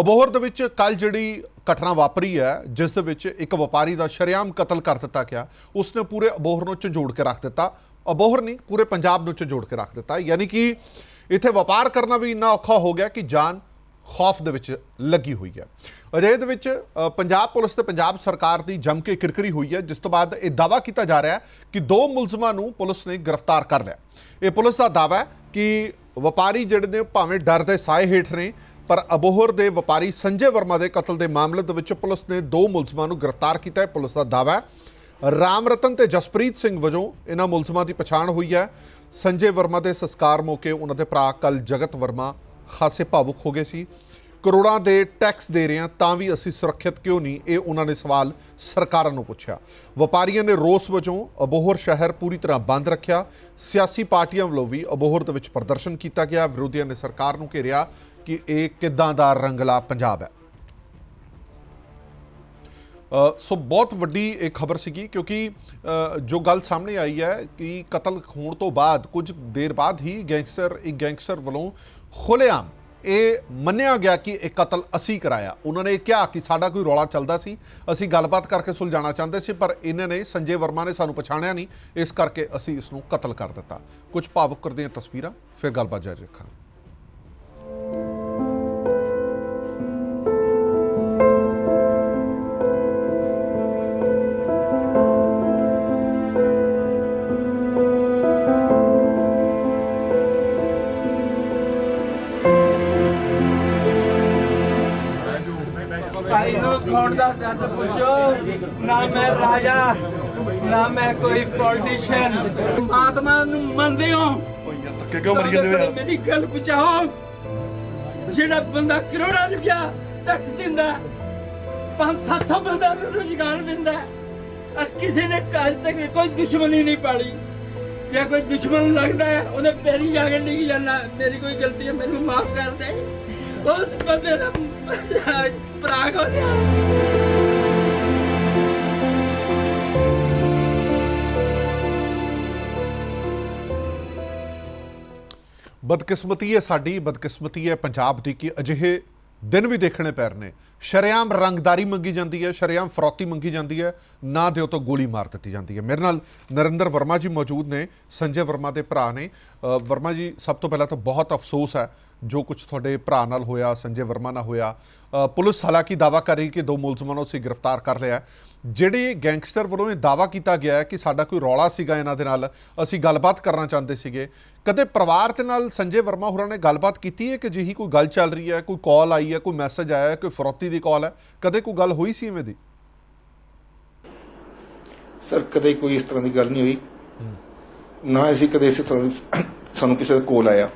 ਅਬੋਹਰ ਦੇ ਵਿੱਚ ਕੱਲ ਜਿਹੜੀ ਘਟਨਾ ਵਾਪਰੀ ਹੈ, ਜਿਸ ਦੇ ਵਿੱਚ ਇੱਕ ਵਪਾਰੀ ਦਾ ਸ਼ਰੇਆਮ ਕਤਲ ਕਰ ਦਿੱਤਾ ਗਿਆ। ਉਸਨੇ ਪੂਰੇ ਅਬੋਹਰ ਨੂੰ ਝੰਜੋੜ ਕੇ ਰੱਖ ਦਿੱਤਾ। ਅਬੋਹਰ ਨਹੀਂ, ਪੂਰੇ ਪੰਜਾਬ ਨੂੰ ਝੰਜੋੜ ਕੇ ਰੱਖ ਦਿੱਤਾ। ਯਾਨੀ ਕਿ ਇੱਥੇ ਵਪਾਰ ਕਰਨਾ ਵੀ ਇੰਨਾ ਔਖਾ ਹੋ ਗਿਆ ਕਿ ਜਾਨ ਖੌਫ ਦੇ ਵਿੱਚ ਲੱਗੀ ਹੋਈ ਹੈ। ਅਜਿਹੇ ਦੇ ਵਿੱਚ ਪੰਜਾਬ ਪੁਲਿਸ ਤੇ ਪੰਜਾਬ ਸਰਕਾਰ ਦੀ ਜੰਮ ਕੇ ਕਿਰਕਰੀ ਹੋਈ ਹੈ, ਜਿਸ ਤੋਂ ਬਾਅਦ ਇਹ ਦਾਵਾ ਕੀਤਾ ਜਾ ਰਿਹਾ ਹੈ ਕਿ ਦੋ ਮੁਲਜ਼ਮਾਂ ਨੂੰ ਪੁਲਿਸ ਨੇ ਗ੍ਰਿਫਤਾਰ ਕਰ ਲਿਆ। ਇਹ ਪੁਲਿਸ ਦਾ ਦਾਵਾ ਹੈ ਕਿ ਵਪਾਰੀ ਜਿਹੜੇ ਨੇ ਭਾਵੇਂ ਡਰ ਦੇ ਸਾਏ ਹੇਠ ਨੇ ਪਰ ਅਬੋਹਰ ਦੇ ਵਪਾਰੀ ਸੰਜੇ ਵਰਮਾ ਦੇ ਕਤਲ ਦੇ ਮਾਮਲੇ ਦੇ ਵਿੱਚ ਪੁਲਿਸ ਨੇ ਦੋ ਮੁਲਜ਼ਮਾਂ ਨੂੰ ਗ੍ਰਿਫਤਾਰ ਕੀਤਾ ਹੈ। ਪੁਲਿਸ ਦਾ ਦਾਅਵਾ ਹੈ। ਰਾਮ ਰਤਨ ਤੇ ਜਸਪ੍ਰੀਤ ਸਿੰਘ ਵਜੋਂ ਇਹਨਾਂ ਮੁਲਜ਼ਮਾਂ ਦੀ ਪਛਾਣ ਹੋਈ ਹੈ। ਸੰਜੇ ਵਰਮਾ ਦੇ ਸੰਸਕਾਰ ਮੌਕੇ ਉਹਨਾਂ ਦੇ ਭਰਾ ਕੱਲ ਜਗਤ ਵਰਮਾ ਖਾਸੇ ਭਾਵੁਕ ਹੋ ਗਏ ਸੀ। ਕਰੋੜਾਂ ਦੇ ਟੈਕਸ ਦੇ ਰਹੇ ਹਾਂ, ਤਾਂ ਵੀ ਅਸੀਂ ਸੁਰੱਖਿਅਤ ਕਿਉਂ ਨਹੀਂ? ਇਹ ਉਹਨਾਂ ਨੇ ਸਵਾਲ ਸਰਕਾਰਾਂ ਨੂੰ ਪੁੱਛਿਆ। ਵਪਾਰੀਆਂ ਨੇ ਰੋਸ ਵਜੋਂ ਅਬੋਹਰ ਸ਼ਹਿਰ ਪੂਰੀ ਤਰ੍ਹਾਂ ਬੰਦ ਰੱਖਿਆ। ਸਿਆਸੀ ਪਾਰਟੀਆਂ ਵੱਲੋਂ ਵੀ ਅਬੋਹਰ ਦੇ ਵਿੱਚ ਪ੍ਰਦਰਸ਼ਨ ਕੀਤਾ ਗਿਆ। ਵਿਰੋਧੀਆਂ ਨੇ ਸਰਕਾਰ ਨੂੰ ਘੇਰਿਆ। ਕਿ ਇਹ ਕਿੱਦਾਂ ਦਾ ਰੰਗਲਾ ਪੰਜਾਬ ਹੈ? ਸੋ ਬਹੁਤ ਵੱਡੀ ਇਹ ਖਬਰ ਸੀਗੀ ਕਿਉਂਕਿ ਜੋ ਗੱਲ ਸਾਹਮਣੇ ਆਈ ਹੈ ਕਿ ਕਤਲ ਹੋਣ ਤੋਂ ਬਾਅਦ, ਕੁਝ ਦੇਰ ਬਾਅਦ ਹੀ ਗੈਂਗਸਟਰ ਇੱਕ ਗੈਂਗਸਟਰ ਵੱਲੋਂ ਖੁੱਲ੍ਹੇਆਮ ਇਹ ਮੰਨਿਆ ਗਿਆ ਕਿ ਇਹ ਕਤਲ ਅਸੀਂ ਕਰਾਇਆ। ਉਹਨਾਂ ਨੇ ਕਿਹਾ ਕਿ ਸਾਡਾ ਕੋਈ ਰੌਲਾ ਚੱਲਦਾ ਸੀ, ਅਸੀਂ ਗੱਲਬਾਤ ਕਰਕੇ ਸੁਲਝਾਉਣਾ ਚਾਹੁੰਦੇ ਸੀ, ਪਰ ਇਹਨਾਂ ਨੇ, ਸੰਜੇ ਵਰਮਾ ਨੇ ਸਾਨੂੰ ਪਛਾਣਿਆ ਨਹੀਂ, ਇਸ ਕਰਕੇ ਅਸੀਂ ਇਸ ਨੂੰ ਕਤਲ ਕਰ ਦਿੱਤਾ। ਕੁਝ ਭਾਵੁਕ ਕਰਦੀਆਂ ਤਸਵੀਰਾਂ, ਫਿਰ ਗੱਲਬਾਤ ਜਾਰੀ ਰੱਖਾਂਗੇ। ਭਾਈ ਨੂੰ ਖੋਣ ਦਾ ਦਰਦ ਪੁੱਛੋ। ਨਾ ਮੈਂ ਰਾਜਾ ਨਾ ਮੈਂ ਕੋਈ ਪੋਲੀਟੀਸ਼ੀਅਨ ਆਤਮਾ ਨੂੰ ਮੰਨਦੇ ਹੋ? ਧੱਕੇ ਕਿਉਂ ਮਰੀ ਜਾਂਦੇ ਹੋ ਯਾਰ? ਮੇਰੀ ਗੱਲ ਪੁੱਛਾਓ ਜਿਹੜਾ ਬੰਦਾ ਕਰੋੜਾਂ ਰੁਪਇਆ ਟੈਕਸ ਦਿੰਦਾ 5-700 ਬੰਦਾ ਨੂੰ ਰੁਜ਼ਗਾਰ ਦਿੰਦਾ ਔਰ ਕਿਸੇ ਨੇ ਅੱਜ ਤੱਕ ਕੋਈ ਦੁਸ਼ਮਣੀ ਨਹੀਂ ਪਾਲੀ। ਜੇ ਕੋਈ ਦੁਸ਼ਮਣ ਲੱਗਦਾ ਹੈ ਉਹਨੇ ਪੈਰੀ ਜਾ ਕੇ ਡਿੱਗ ਜਾਣਾ ਮੇਰੀ ਕੋਈ ਗਲਤੀ ਹੈ ਮੈਨੂੰ ਮਾਫ ਕਰ ਦੇ। ਉਸ ਬੰਦੇ ਦਾ ਭਰਾ ਕੋ ਬਦਕਿਸਮਤੀ ਹੈ ਸਾਡੀ ਬਦਕਿਸਮਤੀ ਹੈ ਪੰਜਾਬ ਦੀ ਕਿ ਅਜਿਹੇ ਦਿਨ ਵੀ ਦੇਖਣੇ ਪੈ ਰਹੇ ਨੇ। ਸ਼ਰੇਆਮ ਰੰਗਦਾਰੀ ਮੰਗੀ ਜਾਂਦੀ ਹੈ, ਸ਼ਰੇਆਮ ਫਰੌਤੀ ਮੰਗੀ ਜਾਂਦੀ ਹੈ, ਨਾ ਦਿਓ ਤਾਂ ਗੋਲੀ ਮਾਰ ਦਿੱਤੀ ਜਾਂਦੀ ਹੈ। ਮੇਰੇ ਨਾਲ ਨਰਿੰਦਰ ਵਰਮਾ ਜੀ ਮੌਜੂਦ ਨੇ, ਸੰਜੇ ਵਰਮਾ ਦੇ ਭਰਾ ਨੇ। ਵਰਮਾ ਜੀ, ਸਭ ਤੋਂ ਪਹਿਲਾਂ ਤਾਂ ਬਹੁਤ ਅਫਸੋਸ ਹੈ, ਜੋ ਕੁਝ ਤੁਹਾਡੇ ਭਰਾ ਨਾਲ ਹੋਇਆ, ਸੰਜੇ ਵਰਮਾ ਨਾਲ ਹੋਇਆ। ਪੁਲਿਸ ਹਾਲਾਂਕਿ ਦਾਵਾ ਕਰ ਰਹੀ ਕਿ ਦੋ ਮੁਲਜ਼ਮਾਂ ਨੂੰ ਅਸੀਂ ਗ੍ਰਿਫਤਾਰ ਕਰ ਲਿਆ ਜਿਹੜੇ ਗੈਂਗਸਟਰ ਵੱਲੋਂ ਇਹ ਦਾਵਾ ਕੀਤਾ ਗਿਆ ਹੈ ਕਿ ਸਾਡਾ ਕੋਈ ਰੌਲਾ ਸੀਗਾ ਇਹਨਾਂ ਦੇ ਨਾਲ ਅਸੀਂ ਗੱਲਬਾਤ ਕਰਨਾ ਚਾਹੁੰਦੇ ਸੀਗੇ। ਕਦੇ ਪਰਿਵਾਰ ਦੇ ਨਾਲ ਸੰਜੇ ਵਰਮਾ ਹੋਰਾਂ ਨੇ ਗੱਲਬਾਤ ਕੀਤੀ ਹੈ ਕਿ ਜਿਹੀ ਕੋਈ ਗੱਲ ਚੱਲ ਰਹੀ ਹੈ ਕੋਈ ਕਾਲ ਆਈ ਹੈ ਕੋਈ ਮੈਸੇਜ ਆਇਆ ਹੈ ਕੋਈ ਫਰੌਤੀ ਦੀ ਕਾਲ ਹੈ? ਕਦੇ ਕੋਈ ਗੱਲ ਹੋਈ ਸੀ ਐਵੇਂ ਦੀ? ਸਰ ਕਦੇ ਕੋਈ ਇਸ ਤਰ੍ਹਾਂ ਦੀ ਗੱਲ ਨਹੀਂ ਹੋਈ। ਨਾ ਅਸੀਂ ਕਦੇ ਇਸ ਤਰ੍ਹਾਂ ਸਾਨੂੰ ਕਿਸੇ ਦਾ ਕੋਲ ਆਇਆ।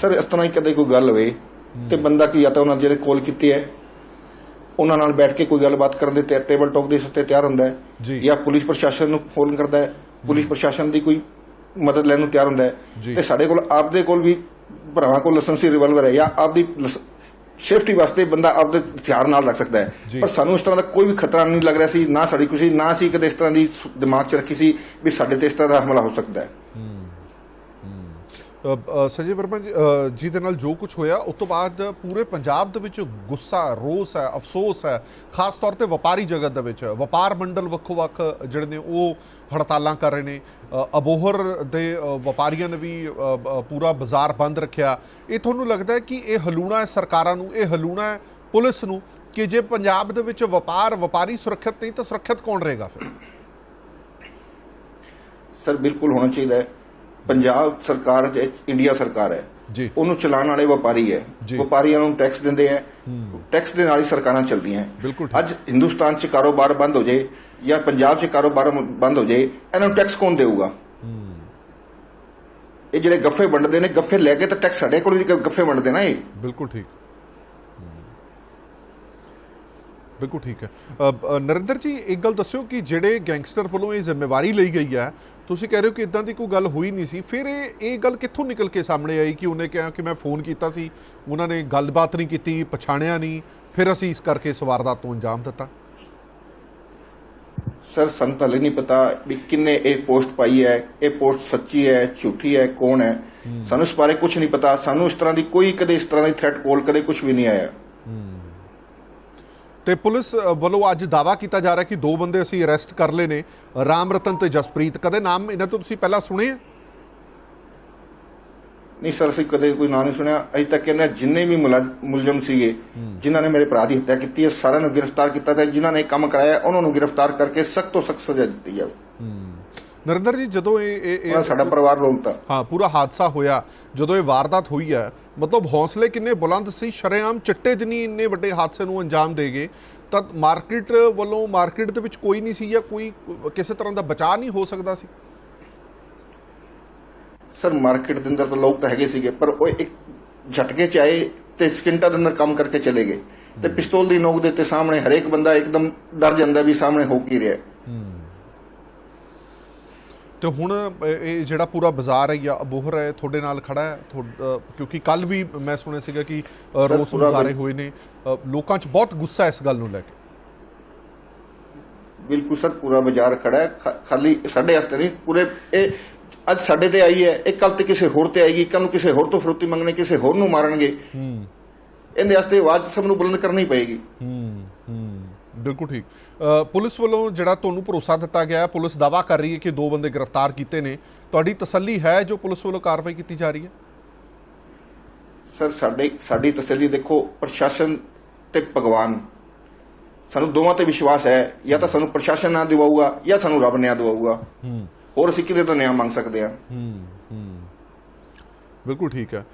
ਸਰ ਇਸ ਤਰ੍ਹਾਂ ਹੀ ਕਦੇ ਕੋਈ ਗੱਲ ਹੋਵੇ ਤੇ ਬੰਦਾ ਕੀ ਜਾਂ ਤਾਂ ਉਹਨਾਂ ਜਿਹੜੇ ਕੋਲ ਕੀਤੇ ਹੈ ਉਹਨਾਂ ਨਾਲ ਬੈਠ ਕੇ ਕੋਈ ਗੱਲਬਾਤ ਕਰਨ ਦੇ ਤੇ ਟੇਬਲ ਟਾਕ ਦੇ ਸੱਤੇ ਤਿਆਰ ਹੁੰਦਾ। ਹੈ ਜਾਂ ਪੁਲਿਸ ਪ੍ਰਸ਼ਾਸਨ ਨੂੰ ਫੋਨ ਕਰਦਾ ਹੈ ਪੁਲਿਸ ਪ੍ਰਸ਼ਾਸਨ ਦੀ ਕੋਈ ਮਦਦ ਲੈਣ ਨੂੰ ਤਿਆਰ ਹੁੰਦਾ। ਹੈ ਤੇ ਸਾਡੇ ਕੋਲ ਆਪਦੇ ਕੋਲ ਵੀ ਭਰਾਵਾਂ ਕੋਲ ਲਾਇਸੈਂਸੀ ਰਿਵਾਲਵਰ ਹੈ ਜਾਂ ਆਪਦੀ ਸੇਫਟੀ ਵਾਸਤੇ ਬੰਦਾ ਆਪਦੇ ਹਥਿਆਰ ਨਾਲ ਰੱਖ ਸਕਦਾ। ਹੈ ਪਰ ਸਾਨੂੰ ਇਸ ਤਰ੍ਹਾਂ ਦਾ ਕੋਈ ਵੀ ਖਤਰਾ ਨਹੀਂ ਲੱਗ ਰਿਹਾ ਸੀ ਨਾ ਸਾਡੀ ਕਿਸੇ ਨਾ ਸੀ ਕਦੇ ਇਸ ਤਰ੍ਹਾਂ ਦੀ ਦਿਮਾਗ 'ਚ ਰੱਖੀ ਸੀ ਵੀ ਸਾਡੇ ਤੇ ਇਸ ਤਰ੍ਹਾਂ ਦਾ ਹਮਲਾ ਹੋ ਸਕਦਾ ਹੈ ਸੰਜੇ ਵਰਮਾ ਜੀ ਅ, ਦੇ ਨਾਲ ਜੋ ਕੁਝ ਹੋਇਆ ਉਸ ਤੋਂ ਬਾਅਦ ਪੂਰੇ ਪੰਜਾਬ ਦੇ ਵਿੱਚ ਗੁੱਸਾ ਰੋਸ ਹੈ ਅਫਸੋਸ ਹੈ ਖਾਸ ਤੌਰ ਤੇ ਵਪਾਰੀ ਜਗਤ ਦੇ ਵਿੱਚ। ਵਪਾਰ ਮੰਡਲ ਵੱਖੋ ਵੱਖ ਜਿਹੜੇ ਨੇ ਉਹ ਹੜਤਾਲਾਂ ਕਰ ਰਹੇ ਨੇ। ਅਬੋਹਰ ਦੇ ਵਪਾਰੀਆਂ ਨੇ ਵੀ ਪੂਰਾ ਬਾਜ਼ਾਰ ਬੰਦ ਰੱਖਿਆ। ਇਹ ਤੁਹਾਨੂੰ ਲੱਗਦਾ ਹੈ ਕਿ ਇਹ ਹਲੂਣਾ ਹੈ ਸਰਕਾਰਾਂ ਨੂੰ? ਇਹ ਹਲੂਣਾ ਹੈ ਪੁਲਿਸ ਨੂੰ ਕਿ ਜੇ ਪੰਜਾਬ ਦੇ ਵਿੱਚ ਵਪਾਰ ਵਪਾਰੀ ਸੁਰੱਖਿਅਤ ਨਹੀਂ ਤਾਂ ਸੁਰੱਖਿਅਤ ਕੌਣ ਰਹੇਗਾ ਫਿਰ? ਸਰ ਬਿਲਕੁਲ ਹੋਣਾ ਚਾਹੀਦਾ ਹੈ। ਪੰਜਾਬ ਸਰਕਾਰ ਚ ਇੰਡੀਆ ਸਰਕਾਰ ਹੈ। ਜੀ। ਉਹਨੂੰ ਚਲਾਉਣ ਵਾਲੇ ਵਪਾਰੀ ਹੈ। ਜੀ। ਵਪਾਰੀਆਂ ਨੂੰ ਟੈਕਸ ਦਿੰਦੇ ਹੈ। ਟੈਕਸ ਦੇ ਨਾਲ ਹੀ ਸਰਕਾਰਾਂ ਚੱਲਦੀਆਂ। ਅੱਜ ਹਿੰਦੁਸਤਾਨ 'ਚ ਕਾਰੋਬਾਰ ਬੰਦ ਹੋ ਜਾਏ ਜਾਂ ਪੰਜਾਬ 'ਚ ਕਾਰੋਬਾਰ ਬੰਦ ਹੋ ਜਾਏ ਇਹਨਾਂ ਨੂੰ ਟੈਕਸ ਕੌਣ ਦੇਊਗਾ? ਇਹ ਜਿਹੜੇ ਗੱਫੇ ਵੰਡਦੇ ਨੇ ਗੱਫੇ ਲੈ ਕੇ ਤਾਂ ਟੈਕਸ ਸਾਡੇ ਕੋਲ ਹੀ ਗੱਫੇ ਵੰਡਦੇ ਨਾ ਇਹ। ਬਿਲਕੁਲ ਠੀਕ। ਬਿਲਕੁਲ ਠੀਕ ਹੈ। ਨਰਿੰਦਰ ਜੀ ਇੱਕ ਗੱਲ ਦੱਸਿਓ ਕਿ ਜਿਹੜੇ ਗੈਂਗਸਟਰ ਵੱਲੋਂ ਇਹ ਜ਼ਿੰਮੇਵਾਰੀ ਲਈ ਗਈ ਹੈ ਤੁਸੀਂ ਕਹਿ ਰਹੇ ਹੋ ਕਿ ਇਦਾਂ ਦੀ ਕੋਈ ਗੱਲ ਹੋਈ ਨਹੀਂ ਸੀ। ਫਿਰ ਇਹ ਇਹ ਗੱਲ ਕਿੱਥੋਂ ਨਿਕਲ ਕੇ ਸਾਹਮਣੇ ਆਈ ਕਿ ਉਹਨੇ ਕਿਹਾ ਕਿ ਮੈਂ ਫੋਨ ਕੀਤਾ ਸੀ ਉਹਨਾਂ ਨੇ ਗੱਲਬਾਤ ਨਹੀਂ ਕੀਤੀ ਪਛਾਣਿਆ ਨਹੀਂ ਫਿਰ ਅਸੀਂ ਇਸ ਕਰਕੇ ਇਸ ਵਾਰਦਾਤ ਨੂੰ ਅੰਜਾਮ ਦਿੱਤਾ? ਸਰ ਸਾਨੂੰ ਤਾਂ ਹਲੇ ਨਹੀਂ ਪਤਾ ਵੀ ਕਿੰਨੇ ਇਹ ਪੋਸਟ ਪਾਈ ਹੈ ਇਹ ਪੋਸਟ ਸੱਚੀ ਹੈ ਝੂਠੀ ਹੈ ਕੌਣ ਹੈ? ਸਾਨੂੰ ਇਸ ਬਾਰੇ ਕੁਝ ਨਹੀਂ ਪਤਾ। ਸਾਨੂੰ ਇਸ ਤਰ੍ਹਾਂ ਦੀ ਕੋਈ ਕਦੇ ਇਸ ਤਰ੍ਹਾਂ ਦੀ ਥ੍ਰੈਟ ਕਾਲ ਕਦੇ ਕੁਝ ਵੀ ਨਹੀਂ ਆਇਆ। ਤੇ ਪੁਲਿਸ ਵੱਲੋਂ ਅੱਜ ਦਾਵਾ ਕੀਤਾ ਜਾ ਰਿਹਾ ਕਿ ਦੋ ਬੰਦੇ ਅਸੀਂ ਅਰੈਸਟ ਕਰ ਲਏ ਨੇ। ਰਾਮ ਰਤਨ ਤੇ ਜਸਪ੍ਰੀਤ ਕਦੇ ਨਾਮ ਇਹਨਾਂ ਤੋਂ ਤੁਸੀਂ ਪਹਿਲਾਂ ਸੁਣੇ ਆ? ਨਹੀਂ ਸਰ ਅਸੀਂ ਕਦੇ ਕੋਈ ਨਾਂ ਨਹੀਂ ਸੁਣਿਆ। ਅਜੇ ਤੱਕ ਕਹਿੰਦੇ ਜਿੰਨੇ ਵੀ ਮੁਲਾਜ਼- ਮੁਲਜ਼ਮ ਸੀਗੇ ਜਿਨ੍ਹਾਂ ਨੇ ਮੇਰੇ ਭਰਾ ਦੀ ਹੱਤਿਆ ਕੀਤੀ ਹੈ ਸਾਰਿਆਂ ਨੂੰ ਗ੍ਰਿਫਤਾਰ ਕੀਤਾ ਤੇ ਜਿਨ੍ਹਾਂ ਨੇ ਕੰਮ ਕਰਾਇਆ ਉਹਨਾਂ ਨੂੰ ਗ੍ਰਿਫਤਾਰ ਕਰਕੇ ਸਖਤ ਤੋਂ ਸਖਤ ਸਜ਼ਾ ਦਿੱਤੀ ਜਾਵੇ। ਨਰਿੰਦਰ ਜੀ ਜਦੋਂ ਇਹ ਇਹ- ਸਾਡਾ ਪਰਿਵਾਰ ਰੋਲਤਾ ਹਾਂ ਪੂਰਾ ਹਾਦਸਾ ਹੋਇਆ ਜਦੋਂ ਇਹ ਵਾਰਦਾਤ ਹੋਈ ਹੈ ਮਤਲਬ ਹੌਸਲੇ ਕਿੰਨੇ ਬੁਲੰਦ ਸੀ ਸ਼ਰੇਆਮ ਚਿੱਟੇ ਦਿਨੀ ਇੰਨੇ ਵੱਡੇ ਹਾਦਸੇ ਨੂੰ ਅੰਜਾਮ ਦੇ ਗਏ ਤਾਂ ਮਾਰਕੀਟ ਵੱਲੋਂ ਮਾਰਕੀਟ ਦੇ ਵਿੱਚ ਕੋਈ ਨਹੀਂ ਸੀ ਜਾਂ ਕੋਈ ਕਿਸੇ ਤਰ੍ਹਾਂ ਦਾ ਬਚਾਅ ਨਹੀਂ ਹੋ ਸਕਦਾ ਸੀ? ਸਰ ਮਾਰਕੀਟ ਦੇ ਅੰਦਰ ਤਾਂ ਲੋਕ ਤਾਂ ਹੈਗੇ ਸੀਗੇ ਪਰ ਉਹ ਇੱਕ ਝਟਕੇ ਚ ਆਏ ਤੇ ਸਕਿੰਟਾਂ ਦੇ ਅੰਦਰ ਕੰਮ ਕਰਕੇ ਚਲੇ ਗਏ। ਤੇ ਪਿਸਤੌਲ ਦੀ ਨੋਕ ਦੇ ਉੱਤੇ ਸਾਹਮਣੇ ਹਰੇਕ ਬੰਦਾ ਇੱਕਦਮ ਡਰ ਜਾਂਦਾ ਵੀ ਸਾਹਮਣੇ ਹੋ ਕੀ ਰਿਹਾ ਹੈ। ਤੇ ਹੁਣ ਇਹ ਜਿਹੜਾ ਪੂਰਾ ਬਾਜ਼ਾਰ ਹੈ ਜਾਂ ਅਬੋਹਰ ਹੈ ਤੁਹਾਡੇ ਨਾਲ ਖੜਾ ਹੈ ਕਿਉਂਕਿ ਕੱਲ ਵੀ ਮੈਂ ਸੁਣਿਆ ਸੀਗਾ ਕਿ ਰੋਸ ਬਿਲ- ਹੋਏ ਨੇ। ਲੋਕਾਂ 'ਚ ਬਹੁਤ ਗੁੱਸਾ ਹੈ ਇਸ ਗੱਲ ਨੂੰ ਲੈ ਕੇ। ਬਿਲਕੁਲ ਸਰ ਪੂਰਾ ਬਾਜ਼ਾਰ ਖੜਾ ਹੈ। ਖਾਲੀ ਸਾਡੇ ਵਾਸਤੇ ਨਹੀਂ ਪੂਰੇ ਇਹ ਅੱਜ ਸਾਡੇ ਤੇ ਆਈ ਹੈ ਇਹ ਕੱਲ ਤੇ ਕਿਸੇ ਹੋਰ ਤੇ ਆਏਗੀ ਕੱਲ ਨੂੰ ਕਿਸੇ ਹੋਰ ਤੋਂ ਫਰੋਤੀ ਮੰਗਣੇ ਕਿਸੇ ਹੋਰ ਨੂੰ ਮਾਰਨਗੇ। ਇਹਦੇ ਵਾਸਤੇ ਆਵਾਜ਼ ਸਭ ਨੂੰ ਬੁਲੰਦ ਕਰਨੀ ਪਏਗੀ। ਹੂੰ ਹੂੰ। ਬਿਲਕੁਲ ਠੀਕ। ਪੁਲਿਸ ਵੱਲੋਂ ਜਿਹੜਾ ਤੁਹਾਨੂੰ ਭਰੋਸਾ ਦਿੱਤਾ ਗਿਆ ਹੈ ਪੁਲਿਸ ਦਾਵਾ ਕਰ ਰਹੀ ਹੈ ਕਿ ਦੋ ਬੰਦੇ ਗ੍ਰਿਫਤਾਰ ਕੀਤੇ ਨੇ। ਤੁਹਾਡੀ ਤਸੱਲੀ ਹੈ ਜੋ ਪੁਲਿਸ ਵੱਲੋਂ ਕਾਰਵਾਈ ਕੀਤੀ ਜਾ ਰਹੀ ਹੈ? ਸਰ ਸਾਡੇ ਸਾਡੀ ਤਸੱਲੀ ਦੇਖੋ ਪ੍ਰਸ਼ਾਸਨ ਤੇ ਭਗਵਾਨ। ਸਾਨੂੰ ਦੋਵਾਂ ਤੇ ਵਿਸ਼ਵਾਸ ਹੈ ਜਾਂ ਤਾਂ ਸਾਨੂੰ ਪ੍ਰਸ਼ਾਸਨ ਨਾ ਦਿਵਾਊਗਾ ਜਾਂ ਸਾਨੂੰ ਰੱਬ ਨਿਆਂ ਦਿਵਾਊਗਾ। ਹੋਰ ਅਸੀਂ ਕਿਤੇ ਤੋਂ ਨਿਆਂ ਮੰਗ ਸਕਦੇ ਹਾਂ। ਬਿਲਕੁਲ ਠੀਕ ਹੈ।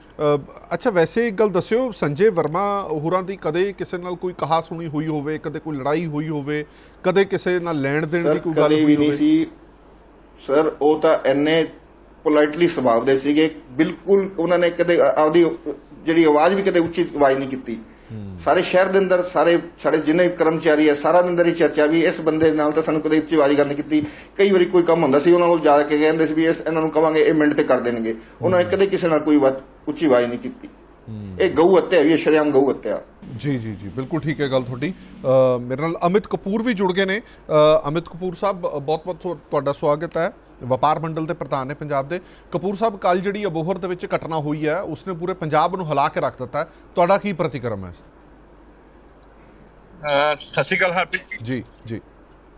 ਅੱਛਾ ਵੈਸੇ ਇੱਕ ਗੱਲ ਦੱਸਿਓ ਸੰਜੇ ਵਰਮਾ ਹੋਰਾਂ ਦੀ ਕਦੇ ਕਿਸੇ ਨਾਲ ਕੋਈ ਕਹਾ ਸੁਣੀ ਹੋਈ ਹੋਵੇ ਕਦੇ ਕੋਈ ਲੜਾਈ ਹੋਈ ਹੋਵੇ ਕਦੇ ਕਿਸੇ ਨਾਲ ਲੈਣ ਦੇਣ ਦੀ ਕੋਈ ਗੱਲ ਕਦੇ ਹੋਈ ਵੀ ਨਹੀਂ ਹੋਵੇ? ਸੀ। ਸਰ ਉਹ ਤਾਂ ਇੰਨੇ ਪੋਲਾਈਟਲੀ ਸੁਭਾਅ ਦੇ ਸੀਗੇ ਬਿਲਕੁਲ ਉਹਨਾਂ ਨੇ ਕਦੇ ਆਪਦੀ ਜਿਹੜੀ ਆਵਾਜ਼ ਵੀ ਕਦੇ ਉੱਚੀ ਆਵਾਜ਼ ਨਹੀਂ ਕੀਤੀ। ਸਾਰੇ ਸ਼ਹਿਰ ਦੇ ਅੰਦਰ ਸਾਰੇ ਸਾਡੇ ਜਿੰਨੇ ਕਰਮਚਾਰੀ ਹੈ ਸਾਰਾ ਦੇ ਅੰਦਰ ਹੀ ਚਰਚਾ ਵੀ ਇਸ ਬੰਦੇ ਨਾਲ ਤਾਂ ਸਾਨੂੰ ਕਦੇ ਉੱਚੀ ਆਵਾਜ਼ ਗੱਲ ਨਹੀਂ ਕੀਤੀ। ਕਈ ਵਾਰੀ ਕੋਈ ਕੰਮ ਹੁੰਦਾ ਸੀ ਉਹਨਾਂ ਕੋਲ ਜਾ ਕੇ ਕਹਿੰਦੇ ਸੀ ਵੀ ਇਸ ਇਹਨਾਂ ਨੂੰ ਕਵਾਂਗੇ ਇਹ ਮਿੰਟ ਤੇ ਕਰ ਦੇਣਗੇ। ਉਹਨਾਂ ਨੇ ਕਦੇ ਕਿਸੇ ਨਾਲ ਕੋਈ ਉੱਚੀ ਆਵਾਜ਼ ਨਹੀਂ ਕੀਤੀ। ਇਹ ਗਊ ਹੱਤਿਆ ਵੀ ਸ਼ਰਿਆਮ ਗਊ ਹੱਤਿਆ। ਜੀ ਜੀ ਜੀ ਬਿਲਕੁਲ ਠੀਕ ਹੈ ਗੱਲ ਤੁਹਾਡੀ। ਮੇਰੇ ਨਾਲ ਅਮਿਤ ਕਪੂਰ ਵੀ ਜੁੜ ਗਏ ਨੇ। ਅਮਿਤ ਕਪੂਰ ਸਾਹਿਬ ਬਹੁਤ ਬਹੁਤ ਤੁਹਾ- ਤੁਹਾਡਾ ਸਵਾਗਤ ਹੈ। ਵਪਾਰ ਮੰਡਲ ਦੇ ਪ੍ਰਧਾਨ ਨੇ ਪੰਜਾਬ ਦੇ। ਕਪੂਰ ਸਾਹਿਬ ਕੱਲ ਜਿਹੜੀ ਅਬੋਹਰ ਦੇ ਵਿੱਚ ਘਟਨਾ ਹੋਈ ਹੈ ਉਸਨੇ ਪੂਰੇ ਪੰਜਾਬ ਨੂੰ ਹਿਲਾ ਕੇ ਰੱਖ ਦਿੱਤਾ। ਤੁਹਾਡਾ ਕੀ ਪ੍ਰਤੀਕਰਮ ਹੈ ਇਸ ਸਤਿ ਸ਼੍ਰੀ ਅਕਾਲ ਹਰਪ੍ਰੀਤ ਜੀ। ਜੀ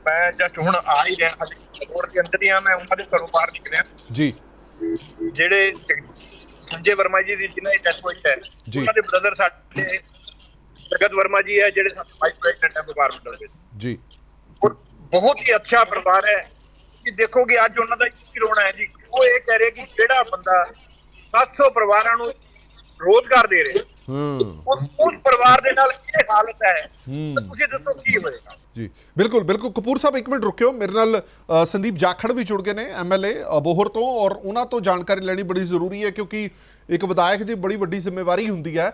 ਮੈਂ ਜਸਟ ਹੁਣ ਆ ਹੀ ਰਿਹਾ ਰੋਡ ਦੇ ਅੰਦਰ ਹੀ ਆ ਮੈਂ ਉਹਨਾਂ ਦੇ ਘਰੋਂ ਬਾਹਰ ਨਿਕਲਿਆ। ਜੀ। ਜਿਹੜੇ ਸੰਜੇ ਵਰਮਾ ਜੀ ਦੀ ਜਿਨ੍ਹਾਂ ਦੀ ਡੈਥ ਹੋਈ ਹੈ। ਉਹਨਾਂ ਦੇ ਬ੍ਰਦਰ ਸਾਡੇ ਜਗਤ ਵਰਮਾ ਜੀ ਹੈ ਜਿਹੜੇ ਸਾਡੇ ਵਾਈਸ ਪ੍ਰੈਜ਼ੀਡੈਂਟ ਹੈ ਵਪਾਰ ਮੰਡਲ ਦੇ ਜੀ। ਬਹੁਤ ਹੀ ਅੱਛਾ ਪਰਿਵਾਰ ਹੈ। ਕਿ ਦੇਖੋਗੇ ਅੱਜ ਉਹਨਾਂ ਦਾ ਕੀ ਰੋਣਾ ਹੈ ਜੀ। ਉਹ ਇਹ ਕਹਿ ਰਹੇ ਕਿ ਜਿਹੜਾ ਬੰਦਾ 700 ਪਰਿਵਾਰਾਂ ਨੂੰ ਰੋਜ਼ਗਾਰ ਦੇ ਰਿਹਾ ਹੂੰ ਉਸ ਉਸ ਪਰਿਵਾਰ ਦੇ ਨਾਲ ਇਹ ਹਾਲਤ ਹੈ। ਤੁਸੀਂ ਦੱਸੋ ਕੀ ਹੋਏਗਾ ਜੀ। ਬਿਲਕੁਲ ਬਿਲਕੁਲ। ਕਪੂਰ ਸਾਹਿਬ, ਇੱਕ ਮਿੰਟ ਰੁਕਿਓ। ਮੇਰੇ ਨਾਲ ਸੰਦੀਪ ਜਾਖੜ ਵੀ ਜੁੜ ਗਏ ਨੇ ਐਮਐਲਏ ਅਬੋਹਰ ਤੋਂ, ਔਰ ਉਹਨਾਂ ਤੋਂ ਜਾਣਕਾਰੀ ਲੈਣੀ ਬੜੀ ਜ਼ਰੂਰੀ ਹੈ, ਕਿਉਂਕਿ ਇੱਕ ਵਿਧਾਇਕ ਦੀ ਬੜੀ ਵੱਡੀ ਜ਼ਿੰਮੇਵਾਰੀ ਹੁੰਦੀ ਹੈ।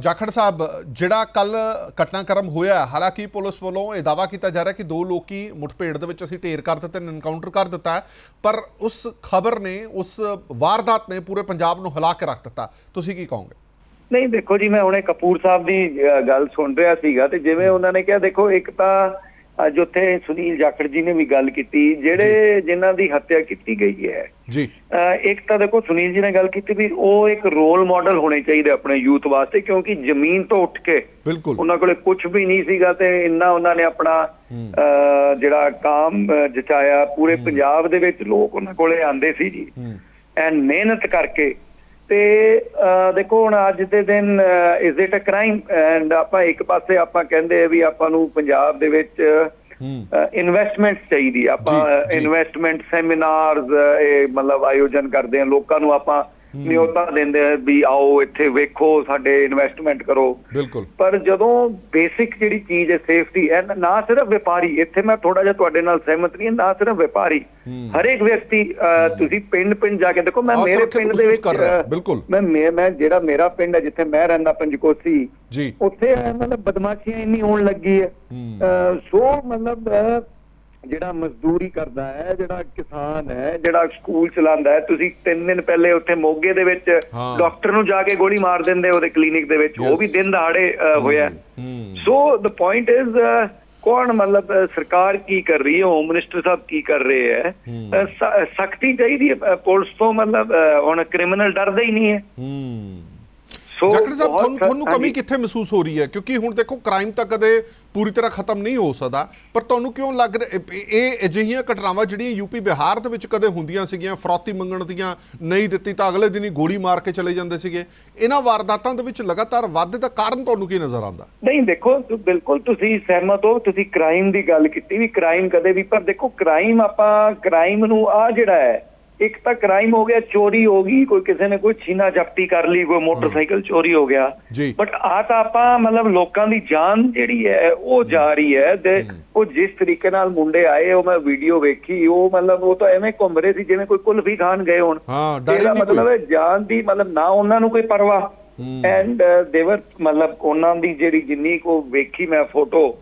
ਜਾਖੜ ਸਾਹਿਬ, ਜਿਹੜਾ ਕੱਲ ਘਟਨਾਕ੍ਰਮ ਹੋਇਆ, ਹਾਲਾਂਕਿ ਪੁਲਿਸ ਵੱਲੋਂ ਇਹ ਦਾਵਾ ਕੀਤਾ ਜਾ ਰਿਹਾ ਕਿ ਦੋ ਲੋਕੀ ਮੁਠਭੇੜ ਦੇ ਵਿੱਚ ਅਸੀਂ ਢੇਰ ਕਰ ਦਿੱਤੇ ਨੇ ਐਨਕਾਊਂਟਰ ਕਰ ਦਿੱਤਾ ਪਰ ਉਸ ਖਬਰ ਨੇ, ਉਸ ਵਾਰਦਾਤ ਨੇ ਪੂਰੇ ਪੰਜਾਬ ਨੂੰ ਹਿਲਾ ਕੇ ਰੱਖ ਦਿੱਤਾ। ਤੁਸੀਂ ਕੀ ਕਹੋਗੇ? ਨਹੀਂ ਦੇਖੋ ਜੀ ਮੈਂ ਹੁਣੇ ਕਪੂਰ ਸਾਹਿਬ ਦੀ ਗੱਲ ਸੁਣ ਰਿਹਾ ਸੀਗਾ ਤੇ ਜਿਵੇਂ ਉਹਨਾਂ ਨੇ ਕਿਹਾ ਦੇਖੋ ਇੱਕ ਤਾਂ ਅੱਜ ਉੱਥੇ ਸੁਨੀਲ ਜਾਖੜ ਜੀ ਨੇ ਵੀ ਗੱਲ ਕੀਤੀ ਜਿਹੜੇ ਜਿਨ੍ਹਾਂ ਦੀ ਹੱਤਿਆ ਕੀਤੀ ਗਈ ਹੈ। ਜੀ। ਇੱਕ ਤਾਂ ਦੇਖੋ ਸੁਨੀਲ ਜੀ ਨੇ ਗੱਲ ਕੀਤੀ ਵੀ ਉਹ ਇੱਕ ਰੋਲ ਮਾਡਲ ਹੋਣੇ ਚਾਹੀਦੇ ਆਪਣੇ ਯੂਥ ਵਾਸਤੇ ਕਿਉਂਕਿ ਜ਼ਮੀਨ ਤੋਂ ਉੱਠ ਕੇ ਉਹਨਾਂ ਕੋਲੇ ਕੁਝ ਵੀ ਨਹੀਂ ਸੀਗਾ ਤੇ ਇੰਨਾ ਉਹਨਾਂ ਨੇ ਆਪਣਾ ਜਿਹੜਾ ਕਾਮ ਜਚਾਇਆ ਪੂਰੇ ਪੰਜਾਬ ਦੇ ਵਿੱਚ ਲੋਕ ਉਹਨਾਂ ਕੋਲੇ ਆਂਦੇ ਸੀ ਜੀ। ਐਂਡ ਮਿਹਨਤ ਕਰਕੇ ਤੇ ਦੇਖੋ ਹੁਣ ਅੱਜ ਦੇ ਦਿਨ is it a crime and ਆਪਾਂ ਇੱਕ ਪਾਸੇ ਆਪਾਂ ਕਹਿੰਦੇ ਆ ਵੀ ਆਪਾਂ ਨੂੰ ਪੰਜਾਬ ਦੇ ਵਿੱਚ ਇਨਵੈਸਟਮੈਂਟ ਚਾਹੀਦੀ। ਆਪਾਂ। ਇਨਵੈਸਟਮੈਂਟ ਸੈਮੀਨਾਰਸ ਇਹ ਮਤਲਬ ਆਯੋਜਨ ਕਰਦੇ ਆ ਲੋਕਾਂ ਨੂੰ ਆਪਾਂ ਨਿਯੋਤਾ ਦਿੰਦੇ ਆ ਵੀ ਆਓ ਇੱਥੇ ਵੇਖੋ ਸਾਡੇ ਇਨਵੈਸਟਮੈਂਟ ਕਰੋ। ਬਿਲਕੁਲ। ਪਰ ਜਦੋਂ ਬੇਸਿਕ ਜਿਹੜੀ ਚੀਜ਼ ਹੈ ਸੇਫਟੀ ਹੈ ਨਾ- ਸਿਰਫ ਵਪਾਰੀ ਇੱਥੇ ਮੈਂ ਥੋੜਾ ਜਿਹਾ ਤੁਹਾਡੇ ਨਾਲ ਸਹਿਮਤ ਨਹੀਂ ਹਾਂ, ਨਾ ਸਿਰਫ ਵਪਾਰੀ। ਹਰੇਕ ਵਿਅਕਤੀ ਤੁਸੀਂ ਪਿੰਡ ਪਿੰਡ ਜਾ ਕੇ ਦੇਖੋ ਮੈਂ ਮੇਰੇ ਪਿੰਡ ਦੇ ਵਿੱਚ ਬਿਲਕੁਲ। ਮੈਂ ਮੈਂ ਜਿਹੜਾ ਮੇਰਾ ਪਿੰਡ ਹੈ ਜਿੱਥੇ ਮੈਂ ਰਹਿੰਦਾ ਪੰਜਕੋਸੀ ਜੀ। ਉੱਥੇ ਮਤਲਬ ਬਦਮਾਸ਼ੀਆਂ ਇੰਨੀ ਹੋਣ ਲੱਗੀ ਹੈ। ਸੋ ਮਤਲਬ ਜਿਹੜਾ ਮਜ਼ਦੂਰੀ ਕਰਦਾ ਹੈ ਜਿਹੜਾ ਕਿਸਾਨ ਹੈ ਜਿਹੜਾ ਸਕੂਲ ਚਲਾਉਂਦਾ ਹੈ ਤੁਸੀਂ ਤਿੰਨ ਦਿਨ ਪਹਿਲੇ ਉੱਥੇ ਮੋਗੇ ਦੇ ਵਿੱਚ। ਡਾਕਟਰ ਨੂੰ ਜਾ ਕੇ ਗੋਲੀ ਮਾਰ ਦਿੰਦੇ ਉਹਦੇ ਕਲੀਨਿਕ ਦੇ ਵਿੱਚ। ਉਹ. ਵੀ ਦਿਨ ਦਹਾੜੇ ਹੋਇਆ। ਸੋ ਦ ਪੁਆਇੰਟ ਇਜ਼ ਕੌਣ ਮਤਲਬ ਸਰਕਾਰ ਕੀ ਕਰ ਰਹੀ ਹੈ ਹੋਮ ਮਿਨਿਸਟਰ ਸਾਹਿਬ ਕੀ ਕਰ ਰਹੇ ਹੈ। ਸਖਤੀ ਚਾਹੀਦੀ ਹੈ ਪੁਲਿਸ ਤੋਂ ਮਤਲਬ ਹੁਣ ਕ੍ਰਿਮੀਨਲ ਡਰਦਾ ਹੀ ਨਹੀਂ ਹੂੰ। ਸੋ ਜਾਖੜ ਸਾਹਿਬ ਤੁਹਾਨੂੰ ਤੁਹਾਨੂੰ ਕਮੀ। ਕਿੱਥੇ ਮਹਿਸੂਸ ਹੋ ਰਹੀ ਹੈ ਕਿਉਂਕਿ ਹੁਣ ਦੇਖੋ ਕ੍ਰਾਈਮ ਤਾਂ ਕਦੇ ਪੂਰੀ ਤਰ੍ਹਾਂ ਖਤਮ ਨਹੀਂ ਹੋ ਸਕਦਾ ਪਰ ਤੁਹਾਨੂੰ ਕਿਉਂ ਲੱਗ ਰਿਹਾ ਇਹ- ਅਜਿਹੀਆਂ ਘਟਨਾਵਾਂ ਜਿਹੜੀਆਂ ਯੂਪੀ ਬਿਹਾਰ ਦੇ ਵਿੱਚ ਕਦੇ ਹੁੰਦੀਆਂ ਸੀਗੀਆਂ ਫਰੌਤੀ ਮੰਗਣ ਦੀਆਂ ਨਹੀਂ ਦਿੱਤੀ ਤਾਂ ਅਗਲੇ ਦਿਨ ਹੀ ਗੋਲੀ ਮਾਰ ਕੇ ਚਲੇ ਜਾਂਦੇ ਸੀਗੇ ਇਹਨਾਂ ਵਾਰਦਾਤਾਂ ਦੇ ਵਿੱਚ ਲਗਾਤਾਰ ਵਾਧੇ ਦਾ ਕਾਰਨ ਤੁਹਾਨੂੰ ਕੀ ਨਜ਼ਰ ਆਉਂਦਾ ਨਹੀਂ ਦੇਖੋ ਬਿਲਕੁਲ ਤੁਸੀਂ ਸਹਿਮਤ ਹੋ ਤੁਸੀਂ ਕ੍ਰਾਈਮ ਦੀ ਗੱਲ ਕੀਤੀ ਵੀ ਕ੍ਰਾਈਮ ਕਦੇ ਵੀ ਪਰ ਦੇਖੋ ਕ੍ਰਾਈਮ ਆਪਾਂ ਕ੍ਰਾਈਮ ਨੂੰ ਆ ਜਿਹੜਾ ਹੈ ਇੱਕ ਤਾਂ ਕ੍ਰਾਈਮ ਹੋ ਗਿਆ ਚੋਰੀ ਹੋ ਗਈ ਕੋਈ ਕਿਸੇ ਨੇ ਕੋਈ ਛੀਨਾ ਜ਼ਬਤੀ ਕਰ ਲਈ ਕੋਈ ਮੋਟਰਸਾਈਕਲ ਚੋਰੀ ਹੋ ਗਿਆ। ਬਟ ਆ ਤਾਂ ਆਪਾਂ ਮਤਲਬ ਲੋਕਾਂ ਦੀ ਜਾਨ ਜਿਹੜੀ ਹੈ ਉਹ ਜਾ ਰਹੀ ਹੈ ਤੇ ਉਹ ਜਿਸ ਤਰੀਕੇ ਨਾਲ ਮੁੰਡੇ ਆਏ ਉਹ ਮੈਂ ਵੀਡੀਓ ਵੇਖੀ ਉਹ ਮਤਲਬ ਉਹ ਤਾਂ ਐਵੇਂ ਘੁੰਮ ਰਹੇ ਸੀ ਜਿਵੇਂ ਕੋਈ ਕੁਲਫੀ ਖਾਣ ਗਏ ਹੋਣ। ਹਾਂ, ਡਰ ਨਹੀਂ। ਮਤਲਬ ਹੈ ਜਾਨ ਦੀ ਮਤਲਬ ਨਾ ਉਹਨਾਂ ਨੂੰ ਕੋਈ ਪਰਵਾਹ। ਐਂਡ ਦੇਵਰ ਮਤਲਬ ਉਹਨਾਂ ਦੀ ਜਿਹੜੀ ਜਿੰਨੀ ਕੋ ਵੇਖੀ ਮੈਂ ਫੋਟੋ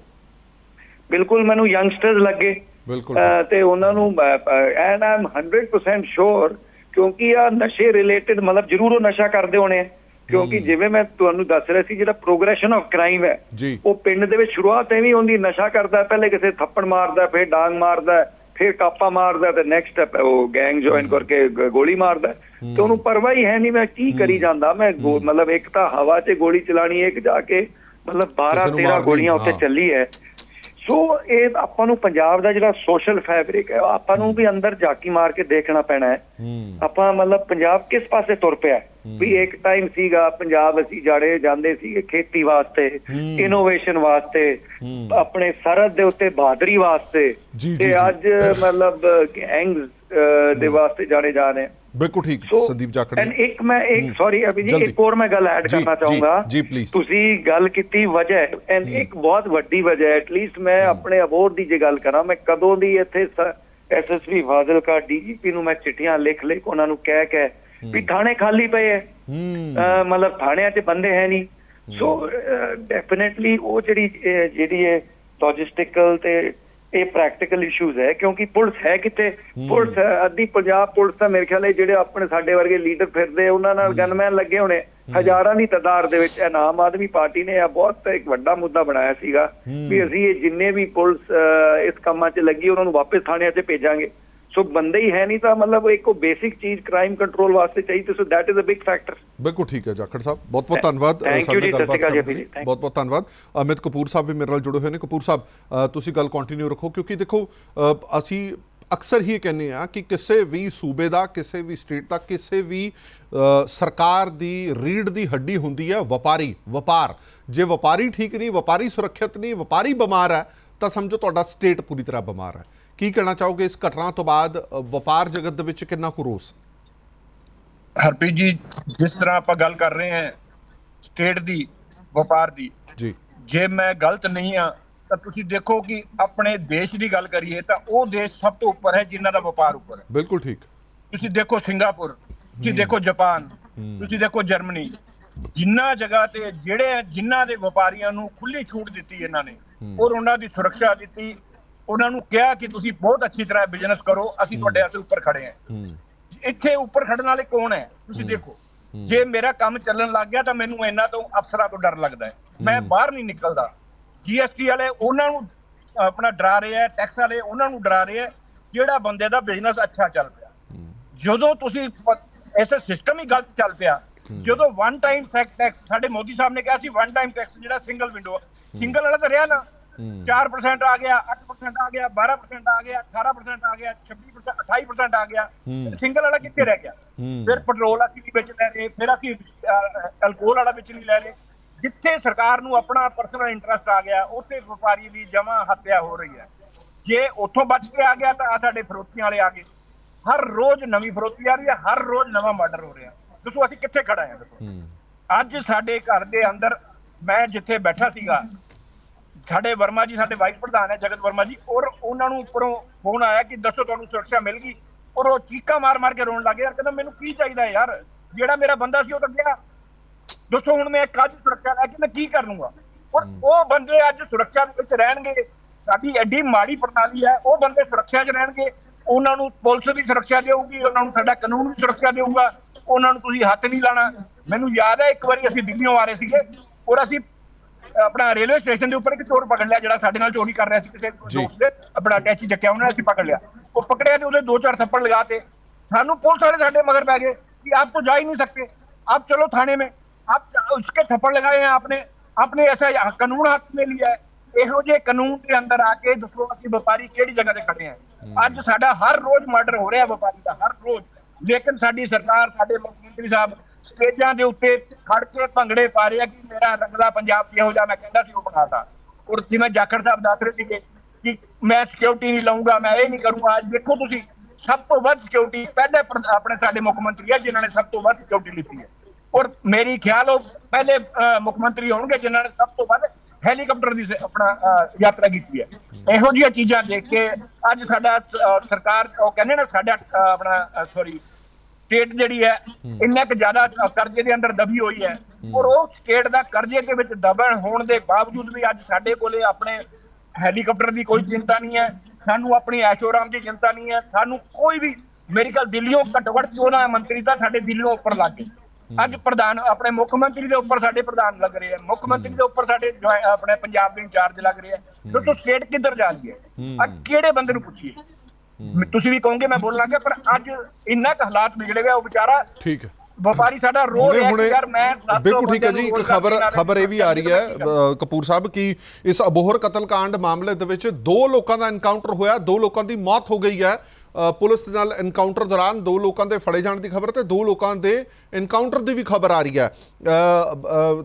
ਬਿਲਕੁਲ ਮੈਨੂੰ ਯੰਗਸਟਰਸ ਲੱਗੇ। ਬਿਲਕੁਲ ਤੇ ਉਹਨਾਂ ਨੂੰ ਐਂਡ ਆਮ 100% ਸ਼ੋਰ ਕਿਉਂਕਿ ਆ ਨਸ਼ੇ ਰਿਲੇਟਡ ਮਤਲਬ ਜ਼ਰੂਰ ਉਹ ਨਸ਼ਾ ਕਰਦੇ ਹੋਣੇ ਆ। ਕਿਉਂਕਿ ਜਿਵੇਂ ਮੈਂ ਤੁਹਾਨੂੰ ਦੱਸ ਰਿਹਾ ਸੀ ਜਿਹੜਾ ਪ੍ਰੋਗਰੈਸ਼ਨ ਆਫ ਕ੍ਰਾਈਮ ਹੈ। ਉਹ ਪਿੰਡ ਦੇ ਵਿੱਚ ਸ਼ੁਰੂਆਤ ਐਵੇਂ ਹੁੰਦੀ ਨਸ਼ਾ ਕਰਦਾ ਪਹਿਲੇ ਕਿਸੇ ਥੱਪੜ ਮਾਰਦਾ ਫਿਰ ਡਾਂਗ ਮਾਰਦਾ ਫਿਰ ਕਾਪਾ ਮਾਰਦਾ ਤੇ ਨੈਕਸਟ ਸਟੈਪ ਉਹ ਗੈਂਗ ਜੁਆਇਨ ਕਰਕੇ ਗੋਲੀ ਮਾਰਦਾ। ਤੇ ਉਹਨੂੰ ਪਰਵਾਹ ਹੀ ਹੈ ਨਹੀਂ ਮੈਂ ਕੀ ਕਰੀ ਜਾਂਦਾ? ਮੈਂ ਮਤਲਬ ਇੱਕ ਤਾਂ ਹਵਾ 'ਚ ਗੋਲੀ ਚਲਾਣੀ ਇੱਕ ਜਾ ਕੇ ਮਤਲਬ 12 ਕਿਸੇ ਨੂੰ 13 ਮਾਰਨੀ, ਗੋਲੀਆਂ ਹਾਂ। ਚੱਲੀ ਹੈ। ਸੋ ਇਹ ਆਪਾਂ ਨੂੰ ਪੰਜਾਬ ਦਾ ਜਿਹੜਾ ਸੋਸ਼ਲ ਫੈਬਰਿਕ ਹੈ ਆਪਾਂ ਨੂੰ ਵੀ ਅੰਦਰ ਝਾਕੀ ਮਾਰ ਕੇ ਦੇਖਣਾ ਪੈਣਾ ਹੈ। ਆਪਾਂ ਮਤਲਬ ਪੰਜਾਬ ਕਿਸ ਪਾਸੇ ਤੁਰ ਪਿਆ? ਵੀ ਇੱਕ ਟਾਈਮ ਸੀਗਾ ਪੰਜਾਬ ਅਸੀਂ ਜਾੜੇ ਜਾਂਦੇ ਸੀਗੇ ਖੇਤੀ ਵਾਸਤੇ ਇਨੋਵੇਸ਼ਨ ਵਾਸਤੇ ਆਪਣੇ ਸਰਹੱਦ ਦੇ ਉੱਤੇ ਬਹਾਦਰੀ ਵਾਸਤੇ ਤੇ। ਅੱਜ ਮਤਲਬ ਗੈਂਗਸ ਦੇ ਵਾਸਤੇ ਜਾਣੇ ਜਾ ਰਹੇ ਬਿਲਕੁਲ ਠੀਕ ਸੰਦੀਪ ਜਾਖੜ ਐਂਡ ਇੱਕ ਮੈਂ ਇੱਕ ਸੌਰੀ ਅਭੀ ਜੀ। ਇੱਕ ਹੋਰ ਮੈਂ ਗੱਲ ਐਡ ਕਰਨਾ ਚਾਹੂੰਗਾ। ਤੁਸੀਂ ਗੱਲ ਕੀਤੀ ਵਜ੍ਹਾ ਐਂਡ ਇੱਕ ਬਹੁਤ ਵੱਡੀ ਵਜ੍ਹਾ ਐਟਲੀਸਟ ਮੈਂ ਆਪਣੇ ਅਬੋਰ ਦੀ ਜੇ ਗੱਲ ਕਰਾਂ ਮੈਂ ਕਦੋਂ ਦੀ ਇੱਥੇ ਐਸਐਸਪੀ ਫਾਜ਼ਿਲਕਾ ਡੀਜੀਪੀ ਨੂੰ ਮੈਂ ਚਿੱਠੀਆਂ ਲਿਖ ਲਿਖ ਉਹਨਾਂ ਨੂੰ ਕਹਿ ਕੇ ਵੀ ਥਾਣੇ ਖਾਲੀ ਪਏ ਅਹ ਮਤਲਬ ਥਾਣਿਆਂ 'ਚ ਬੰਦੇ ਹੈ ਨਹੀਂ। ਸੋ ਡੈਫੀਨਿਟਲੀ ਉਹ ਜਿਹੜੀ ਜਿਹੜੀ ਹੈ ਲੌਜਿਸਟਿਕਲ ਤੇ ਇਹ ਪ੍ਰੈਕਟੀਕਲ ਇਸ਼ੂਜ਼ ਹੈ ਕਿਉਂਕਿ ਪੁਲਿਸ ਹੈ ਕਿਤੇ ਪੁਲਿਸ ਅੱਧੀ ਪੰਜਾਬ ਪੁਲਿਸ ਤਾਂ ਮੇਰੇ ਖਿਆਲ ਹੈ ਜਿਹੜੇ ਆਪਣੇ ਸਾਡੇ ਵਰਗੇ ਲੀਡਰ ਫਿਰਦੇ ਉਹਨਾਂ ਨਾਲ ਗਨਮੈਨ ਲੱਗੇ ਹੋਣੇ। ਹਜ਼ਾਰਾਂ ਦੀ ਤਾਦਾਦ ਦੇ ਵਿੱਚ ਇਹ ਆਮ ਆਦਮੀ ਪਾਰਟੀ ਨੇ ਇਹ ਬਹੁਤ ਇੱਕ ਵੱਡਾ ਮੁੱਦਾ ਬਣਾਇਆ ਸੀਗਾ ਵੀ ਅਸੀਂ ਇਹ ਜਿੰਨੇ ਵੀ ਪੁਲਿਸ ਇਸ ਕੰਮਾਂ 'ਚ ਲੱਗੀ ਉਹਨਾਂ ਨੂੰ ਵਾਪਸ ਥਾਣਿਆਂ 'ਚ ਭੇਜਾਂਗੇ। ਸੋ ਬੰਦੇ ਹੀ ਹੈ ਨਹੀਂ ਤਾਂ ਮਤਲਬ ਇੱਕ ਉਹ ਬੇਸਿਕ ਚੀਜ਼ ਕ੍ਰਾਈਮ ਕੰਟਰੋਲ ਵਾਸਤੇ ਚਾਹੀਦੀ so that is a big factor ਬਿਲਕੁਲ ਠੀਕ ਹੈ ਜਾਖੜ ਸਾਹਿਬ। ਬਹੁਤ ਬਹੁਤ ਧੰਨਵਾਦ ਸਾਡੇ ਗੱਲਬਾਤ ਕਰਨ ਲਈ। ਬਹੁਤ ਬਹੁਤ ਧੰਨਵਾਦ। ਅਮਿਤ ਕਪੂਰ ਸਾਹਿਬ ਵੀ ਮੇਰੇ ਨਾਲ ਜੁੜੇ ਹੋਏ ਨੇ। ਕਪੂਰ ਸਾਹਿਬ ਤੁਸੀਂ ਗੱਲ ਕੰਟੀਨਿਊ ਰੱਖੋ ਕਿਉਂਕਿ ਦੇਖੋ ਅਸੀਂ ਅਕਸਰ ਹੀ ਕਹਿੰਦੇ ਆ ਕਿ ਕਿਸੇ ਵੀ ਸੂਬੇ ਦਾ ਕਿਸੇ ਵੀ ਸਟੇਟ ਦਾ ਕਿਸੇ ਵੀ ਸਰਕਾਰ ਦੀ ਰੀੜ ਦੀ ਹੱਡੀ ਹੁੰਦੀ ਹੈ ਵਪਾਰੀ ਵਪਾਰ। ਜੇ ਵਪਾਰੀ ਠੀਕ ਨਹੀਂ ਵਪਾਰੀ ਸੁਰੱਖਿਅਤ ਨਹੀਂ ਵਪਾਰੀ ਬਿਮਾਰ ਹੈ ਤਾਂ ਸਮਝੋ ਤੁਹਾਡਾ ਸਟੇਟ ਪੂਰੀ ਤਰ੍ਹਾਂ ਬਿਮਾਰ ਹੈ। ਕੀ ਕਹਿਣਾ ਚਾਹੋਗੇ ਇਸ ਘਟਨਾ ਤੋਂ ਬਾਅਦ? ਵਪਾਰ ਜਗਤ ਦੇ ਵਿੱਚ ਕਿੰਨਾ ਕੁ ਰੋਸ? ਹਰਪ੍ਰੀਤ ਜੀ ਜਿਸ ਤਰ੍ਹਾਂ ਆਪਾਂ ਗੱਲ ਕਰ ਰਹੇ ਹਾਂ ਸਟੇਟ ਦੀ ਵਪਾਰ ਦੀ ਜੀ। ਜੇ ਮੈਂ ਗਲਤ ਨਹੀਂ ਆ ਤਾਂ ਤੁਸੀਂ ਦੇਖੋ ਕਿ ਆਪਣੇ ਦੇਸ਼ ਦੀ ਗੱਲ ਕਰੀਏ ਤਾਂ ਉਹ ਦੇਸ਼ ਸਭ ਤੋਂ ਉੱਪਰ ਹੈ ਜਿਨ੍ਹਾਂ ਦਾ ਵਪਾਰ ਉੱਪਰ ਹੈ। ਬਿਲਕੁਲ ਠੀਕ। ਤੁਸੀਂ ਦੇਖੋ ਸਿੰਗਾਪੁਰ ਤੁਸੀਂ ਦੇਖੋ ਜਾਪਾਨ ਤੁਸੀਂ ਦੇਖੋ ਜਰਮਨੀ ਜਿੰਨਾ ਜਗ੍ਹਾ ਤੇ ਜਿਹੜੇ ਜਿਨ੍ਹਾਂ ਦੇ ਵਪਾਰੀਆਂ ਨੂੰ ਖੁੱਲੀ ਛੂਟ ਦਿੱਤੀ ਇਹਨਾਂ ਨੇ ਔਰ ਉਹਨਾਂ ਦੀ ਸੁਰੱਖਿਆ ਦਿੱਤੀ ਉਹਨਾਂ ਨੂੰ ਕਿਹਾ ਕਿ ਤੁਸੀਂ ਬਹੁਤ ਅੱਛੀ ਤਰ੍ਹਾਂ ਬਿਜ਼ਨਸ ਕਰੋ ਅਸੀਂ ਤੁਹਾਡੇ ਵਾਸਤੇ ਉੱਪਰ ਖੜੇ ਹਾਂ। ਇੱਥੇ ਉੱਪਰ ਖੜਨ ਵਾਲੇ ਕੌਣ ਹੈ? ਤੁਸੀਂ ਦੇਖੋ ਜੇ ਮੇਰਾ ਕੰਮ ਚੱਲਣ ਲੱਗ ਗਿਆ ਤਾਂ ਮੈਨੂੰ ਇਹਨਾਂ ਤੋਂ ਅਫਸਰਾਂ ਤੋਂ ਡਰ ਲੱਗਦਾ ਹੈ। ਮੈਂ ਬਾਹਰ ਨਹੀਂ ਨਿਕਲਦਾ। ਜੀਐਸਟੀ ਵਾਲੇ ਉਹਨਾਂ ਨੂੰ ਆਪਣਾ ਡਰਾ ਰਹੇ ਟੈਕਸ ਵਾਲੇ ਉਹਨਾਂ ਨੂੰ ਡਰਾ ਰਹੇ ਜਿਹੜਾ ਬੰਦੇ ਦਾ ਬਿਜ਼ਨਸ ਅੱਛਾ ਚੱਲ ਪਿਆ। ਜਦੋਂ ਤੁਸੀਂ ਇਸ ਸਿਸਟਮ ਹੀ ਗਲਤ ਚੱਲ ਪਿਆ ਜਦੋਂ ਵਨ ਟਾਈਮ ਟੈਕਸ ਸਾਡੇ ਮੋਦੀ ਸਾਹਿਬ ਨੇ ਕਿਹਾ ਸੀ ਵਨ ਟਾਈਮ ਟੈਕਸ ਜਿਹੜਾ ਸਿੰਗਲ ਵਿੰਡੋ ਸਿੰਗਲ ਵਾਲਾ ਤਾਂ ਰਿਹਾ ਨਾ। 4% ਆ ਗਿਆ 8% ਆ ਗਿਆ 12% ਆ ਗਿਆ 18% ਆ ਗਿਆ 26% 28% ਆ ਗਿਆ। ਸਿੰਗਲ ਵਾਲਾ ਕਿੱਥੇ ਰਹਿ ਗਿਆ? ਫਿਰ ਪੈਟਰੋਲ ਅਸੀਂ ਵੀ ਵਿੱਚ ਲੈ ਰਹੇ ਫਿਰ ਅਸੀਂ ਅਲਕੋਹਲ ਵਾਲਾ ਵਿੱਚ ਨਹੀਂ ਲੈ ਰਹੇ ਜਿੱਥੇ ਸਰਕਾਰ ਨੂੰ ਆਪਣਾ ਪਰਸਨਲ ਇੰਟਰਸਟ ਆ ਗਿਆ ਉੱਥੇ ਵਪਾਰੀ ਦੀ ਜਮਾ ਹੱਤਿਆ ਹੋ ਰਹੀ ਹੈ। ਜੇ ਉੱਥੋਂ ਬਚ ਕੇ ਆ ਗਿਆ ਤਾਂ ਆ ਸਾਡੇ ਫਰੋਤੀਆਂ ਵਾਲੇ ਆ ਗਏ। ਹਰ ਰੋਜ਼ ਨਵੀਂ ਫਰੋਤੀ ਆ ਰਹੀ ਹੈ ਹਰ ਰੋਜ਼ ਨਵਾਂ ਮਰਡਰ ਹੋ ਰਿਹਾ। ਦੱਸੋ ਅਸੀਂ ਕਿੱਥੇ ਖੜਾ ਹਾਂ? ਦੱਸੋ ਅੱਜ ਸਾਡੇ ਘਰ ਦੇ ਅੰਦਰ ਮੈਂ ਜਿੱਥੇ ਬੈਠਾ ਸੀਗਾ ਸਾਡੇ ਵਰਮਾ ਜੀ ਸਾਡੇ ਵਾਈਸ ਪ੍ਰਧਾਨ ਹੈ ਜਗਤ ਵਰਮਾ ਜੀ ਔਰ ਉਹਨਾਂ ਨੂੰ ਉੱਪਰੋਂ ਫੋਨ ਆਇਆ ਕਿ ਦੱਸੋ ਤੁਹਾਨੂੰ ਸੁਰੱਖਿਆ ਮਿਲ ਗਈ ਔਰ ਉਹ ਚੀਕਾਂ ਮਾਰ ਮਾਰ ਕੇ ਰੋਣ ਲੱਗੇ ਯਾਰ ਕਹਿੰਦਾ ਮੈਨੂੰ ਕੀ ਚਾਹੀਦਾ ਯਾਰ ਜਿਹੜਾ ਮੇਰਾ ਬੰਦਾ ਸੀ ਉਹ ਤਾਂ ਗਿਆ। ਦੱਸੋ ਹੁਣ ਮੈਂ ਕੱਜ ਸੁਰੱਖਿਆ ਲੈ ਕੇ ਮੈਂ ਕੀ ਕਰ ਲੂੰਗਾ? ਔਰ ਉਹ ਬੰਦੇ ਅੱਜ ਸੁਰੱਖਿਆ ਦੇ ਵਿੱਚ ਰਹਿਣਗੇ ਸਾਡੀ ਐਡੀ ਮਾੜੀ ਪ੍ਰਣਾਲੀ ਹੈ ਉਹ ਬੰਦੇ ਸੁਰੱਖਿਆ 'ਚ ਰਹਿਣਗੇ ਉਹਨਾਂ ਨੂੰ ਪੁਲਿਸ ਵੀ ਸੁਰੱਖਿਆ ਦੇਊਗੀ ਉਹਨਾਂ ਨੂੰ ਸਾਡਾ ਕਾਨੂੰਨ ਵੀ ਸੁਰੱਖਿਆ ਦੇਊਗਾ ਉਹਨਾਂ ਨੂੰ ਤੁਸੀਂ ਹੱਥ ਨਹੀਂ ਲਾਣਾ। ਮੈਨੂੰ ਯਾਦ ਹੈ ਇੱਕ ਵਾਰੀ ਅਸੀਂ ਦਿੱਲੀੋਂ ਆ ਰਹੇ ਸੀਗੇ ਔਰ ਅਸੀਂ ਆਪਣਾ ਰੇਲਵੇ ਸਟੇਸ਼ਨ ਦੇ ਉੱਪਰ ਇੱਕ ਚੋਰ ਪਕੜ ਲਿਆ ਜਿਹੜਾ ਸਾਡੇ ਨਾਲ ਚੋਰੀ ਕਰ ਰਿਹਾ ਸੀ ਕਿਸੇ ਦੋਸਤ ਦੇ ਆਪਣਾ ਟੈਚੀ ਚੱਕਿਆ ਉਹਨੇ ਅਸੀਂ ਪਕੜ ਲਿਆ ਉਹ ਪਕੜਿਆ ਤੇ ਉਹਦੇ ਦੋ ਚਾਰ ਥੱਪੜ ਲਗਾਤੇ ਸਾਨੂੰ ਪੁਲਿਸ ਵਾਲੇ ਸਾਡੇ ਮਗਰ ਪੈ ਗਏ ਕਿ ਆਪ तो जा ही नहीं सकते आप चलो थाने में आप उसके थप्पड़ लगाए हैं आपने आपने ऐसा कानून हाथ में लिया है ਇਹੋ ਜਿਹੇ ਕਾਨੂੰਨ ਦੇ ਅੰਦਰ ਆ ਕੇ ਦੱਸੋ ਅਸੀਂ ਵਪਾਰੀ ਕਿਹੜੀ ਜਗ੍ਹਾ ਤੇ ਖੜੇ ਆ ਅੱਜ ਸਾਡਾ ਹਰ ਰੋਜ਼ ਮਰਡਰ ਹੋ ਰਿਹਾ ਵਪਾਰੀ ਦਾ ਹਰ ਰੋਜ਼ ਲੇਕਿਨ ਸਾਡੀ ਸਰਕਾਰ ਸਾਡੇ ਮੁੱਖ ਮੰਤਰੀ ਸਾਹਿਬ ਸਟੇਜਾਂ ਦੇ ਉੱਤੇ ਖੜ ਕੇ ਭੰਗੜੇ ਪਾ ਰਹੇ ਕਿ ਮੇਰਾ ਰੰਗਲਾ ਪੰਜਾਬ ਜਿਹੋ ਜਿਹਾ ਮੈਂ ਕਹਿੰਦਾ ਸੀ ਉਹ ਬਣਾਤਾ। ਔਰ ਜਿਵੇਂ ਜਾਖੜ ਸਾਹਿਬ ਦੱਸ ਰਹੇ ਸੀਗੇ ਕਿ ਮੈਂ ਸਿਕਿਉਰਿਟੀ ਨਹੀਂ ਲਵਾਂਗਾ ਮੈਂ ਇਹ ਨਹੀਂ ਕਰੂੰਗਾ, ਅੱਜ ਦੇਖੋ ਤੁਸੀਂ, ਸਭ ਤੋਂ ਵੱਧ ਸਿਕਿਉਰਿਟੀ ਪਹਿਲੇ ਆਪਣੇ ਸਾਡੇ ਮੁੱਖ ਮੰਤਰੀ ਆ, ਜਿਨ੍ਹਾਂ ਨੇ ਸਭ ਤੋਂ ਵੱਧ ਸਿਕਿਉਰਿਟੀ ਲਿੱਤੀ ਹੈ। ਔਰ ਮੇਰੀ ਖਿਆਲ ਉਹ ਪਹਿਲੇ ਮੁੱਖ ਮੰਤਰੀ ਹੋਣਗੇ ਜਿਨ੍ਹਾਂ ਨੇ ਸਭ ਤੋਂ ਵੱਧ ਹੈਲੀਕਾਪਟਰ ਦੀ ਆਪਣਾ ਯਾਤਰਾ ਕੀਤੀ ਹੈ। ਇਹੋ ਜਿਹੀਆਂ ਚੀਜ਼ਾਂ ਦੇਖ ਕੇ ਅੱਜ ਸਾਡਾ ਸਰਕਾਰ, ਉਹ ਕਹਿੰਦੇ ਨਾ ਸਾਡਾ ਆਪਣਾ ਸੌਰੀ ਸਟੇਟ ਜਿਹੜੀ ਹੈ ਇੰਨਾ ਕੁ ਜ਼ਿਆਦਾ ਕਰਜ਼ੇ ਦੇ ਅੰਦਰ ਦਬੀ ਹੋਈ ਹੈ। ਔਰ ਉਹ ਸਟੇਟ ਦਾ ਕਰਜ਼ੇ ਦੇ ਵਿੱਚ ਦਬਣ ਹੋਣ ਦੇ ਬਾਵਜੂਦ ਵੀ ਅੱਜ ਸਾਡੇ ਕੋਲੇ ਆਪਣੇ ਹੈਲੀਕਾਪਟਰ ਦੀ ਕੋਈ ਚਿੰਤਾ ਨਹੀਂ ਹੈ ਸਾਨੂੰ ਆਪਣੀ ਐਸ਼ੋਰਾਮ ਦੀ ਚਿੰਤਾ ਨਹੀਂ ਹੈ ਸਾਨੂੰ ਕੋਈ ਵੀ ਮੇਰੀ ਗੱਲ ਦਿੱਲੀੋਂ ਘੱਟੋ ਘੱਟ 14 ਮੰਤਰੀ ਤਾਂ ਸਾਡੇ ਦਿੱਲੀੋਂ ਉੱਪਰ ਲੱਗ ਗਏ। ਅੱਜ ਪ੍ਰਧਾਨ ਆਪਣੇ ਮੁੱਖ ਮੰਤਰੀ ਦੇ ਉੱਪਰ ਸਾਡੇ ਪ੍ਰਧਾਨ ਲੱਗ ਰਹੇ ਆ ਮੁੱਖ ਮੰਤਰੀ ਦੇ ਉੱਪਰ ਸਾਡੇ ਆਪਣੇ ਪੰਜਾਬ ਦੇ ਇੰਚਾਰਜ ਲੱਗ ਰਹੇ ਆ ਦੋਸਤੋ ਸਟੇਟ ਕਿੱਧਰ ਜਾ ਰਹੀ ਹੈ। ਅੱਜ ਕਿਹੜੇ ਬੰਦੇ ਨੂੰ ਪੁੱਛੀਏ? ਤੁਸੀਂ ਵੀ ਕਹੋਗੇ ਮੈਂ ਬੋਲ ਲਾਂਗਾ ਪਰ ਅੱਜ ਇੰਨਾ ਕੁ ਹਾਲਾਤ ਵਿਗੜੇ ਹੋਏ ਉਹ ਵਿਚਾਰਾ ਠੀਕ ਹੈ। ਵਪਾਰੀ ਸਾਡਾ ਰੋ ਰਿਹਾ ਕਿ ਯਾਰ ਮੈਂ ਬਿਲਕੁਲ ਠੀਕ ਹੈ ਜੀ ਇੱਕ ਖਬਰ ਖਬਰ ਇਹ ਵੀ ਆ ਰਹੀ ਹੈ ਕਪੂਰ ਸਾਹਿਬ ਕਿ ਇਸ ਅਬੋਹਰ ਕਤਲकांड ਮਾਮਲੇ ਦੇ ਵਿੱਚ ਦੋ ਲੋਕਾਂ ਦਾ ਐਨਕਾਊਂਟਰ ਹੋਇਆ ਦੋ ਲੋਕਾਂ ਦੀ ਮੌਤ ਹੋ ਗਈ ਹੈ। ਪੁਲਿਸ ਦੇ ਨਾਲ ਐਨਕਾਊਂਟਰ ਦੌਰਾਨ ਦੋ ਲੋਕਾਂ ਦੇ ਫੜੇ ਜਾਣ ਦੀ ਖਬਰ ਤੇ ਦੋ ਲੋਕਾਂ ਦੇ ਐਨਕਾਊਂਟਰ ਦੀ ਵੀ ਖਬਰ ਆ ਰਹੀ ਹੈ।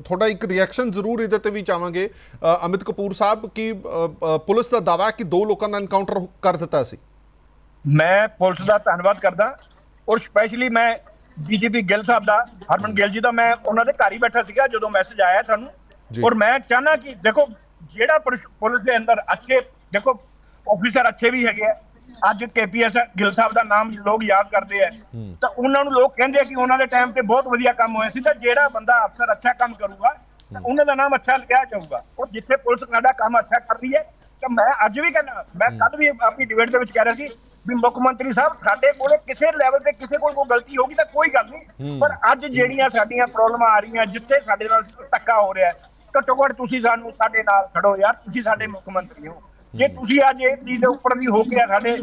ਤੁਹਾਡਾ ਇੱਕ ਰਿਐਕਸ਼ਨ ਜ਼ਰੂਰ ਇਹਦੇ ਤੇ ਵੀ ਚਾਹਾਂਗੇ। ਅਮਿਤ ਕਪੂਰ ਸਾਹਿਬ ਕਿ ਪੁਲਿਸ ਦਾ ਦਾਅਵਾ ਹੈ ਕਿ ਦੋ ਲੋਕਾਂ ਦਾ ਐਨਕਾਊਂਟਰ ਕਰ ਦਿੱਤਾ ਸੀ? ਮੈਂ ਪੁਲਿਸ ਦਾ ਧੰਨਵਾਦ ਕਰਦਾ ਔਰ ਸਪੈਸ਼ਲੀ ਮੈਂ ਡੀਜੀਪੀ ਗਿੱਲ ਸਾਹਿਬ ਦਾ ਹਰਮਨ ਗਿੱਲ ਜੀ ਦਾ ਮੈਂ ਉਹਨਾਂ ਦੇ ਘਰ ਹੀ ਬੈਠਾ ਸੀਗਾ ਜਦੋਂ ਮੈਸੇਜ ਆਇਆ। ਸਾਨੂੰ। ਔਰ ਮੈਂ ਚਾਹਨਾ ਕਿ ਦੇਖੋ ਜਿਹੜਾ ਪੁਲਿਸ- ਦੇ ਅੰਦਰ ਅੱਛੇ ਦੇਖੋ ਆਫੀਸਰ ਅੱਛੇ ਵੀ ਹੈਗੇ ਆ। ਅੱਜ ਕੇਪੀਐਸ ਗਿੱਲ ਸਾਹਿਬ ਦਾ ਨਾਮ ਲੋਕ ਯਾਦ ਕਰਦੇ ਆ। ਤਾਂ ਉਹਨਾਂ ਨੂੰ ਲੋਕ ਕਹਿੰਦੇ ਆ ਕਿ ਉਹਨਾਂ ਦੇ ਟਾਈਮ ਤੇ ਬਹੁਤ ਵਧੀਆ ਕੰਮ ਹੋਇਆ ਸੀ। ਤਾਂ ਜਿਹੜਾ ਬੰਦਾ ਅਫਸਰ ਅੱਛਾ ਕੰਮ ਕਰੂਗਾ ਉਹਨਾਂ ਦਾ ਨਾਮ ਅੱਛਾ ਲਿਆ ਜਾਊਗਾ। ਔਰ ਜਿੱਥੇ ਪੁਲਿਸ ਸਾਡਾ ਕੰਮ ਅੱਛਾ ਕਰ ਰਹੀ ਹੈ ਤਾਂ ਮੈਂ ਅੱਜ ਵੀ ਕਹਿੰਦਾ ਮੈਂ ਕੱਲ ਵੀ ਆਪਣੀ ਡਿਬੇਟ ਦੇ ਵਿੱਚ ਕਹਿ ਰਿਹਾ ਸੀ ਵੀ ਮੁੱਖ ਮੰਤਰੀ ਸਾਹਿਬ ਸਾਡੇ ਕੋਲੇ ਕਿਸੇ ਲੈਵਲ ਤੇ ਕਿਸੇ ਕੋਲ ਕੋਈ ਗਲਤੀ ਹੋਗੀ ਤਾਂ ਕੋਈ ਗੱਲ ਨਹੀਂ। ਪਰ ਅੱਜ ਜਿਹੜੀਆਂ ਸਾਡੀਆਂ ਪ੍ਰੋਬਲਮਾਂ ਆ ਰਹੀਆਂ ਜਿੱਥੇ ਸਾਡੇ ਨਾਲ ਧੱਕਾ ਹੋ ਰਿਹਾ ਘੱਟੋ ਘੱਟ ਤੁਸੀਂ ਸਾਨੂੰ ਸਾਡੇ ਨਾਲ ਖੜੋ ਯਾਰ ਤੁਸੀਂ ਸਾਡੇ ਮੁੱਖ ਮੰਤਰੀ ਹੋ। ਜੇ ਤੁਸੀਂ ਅੱਜ ਇਹ ਚੀਜ਼ ਦੇ ਉੱਪਰ ਦੀ ਹੋ ਕੇ ਸਾਡੇ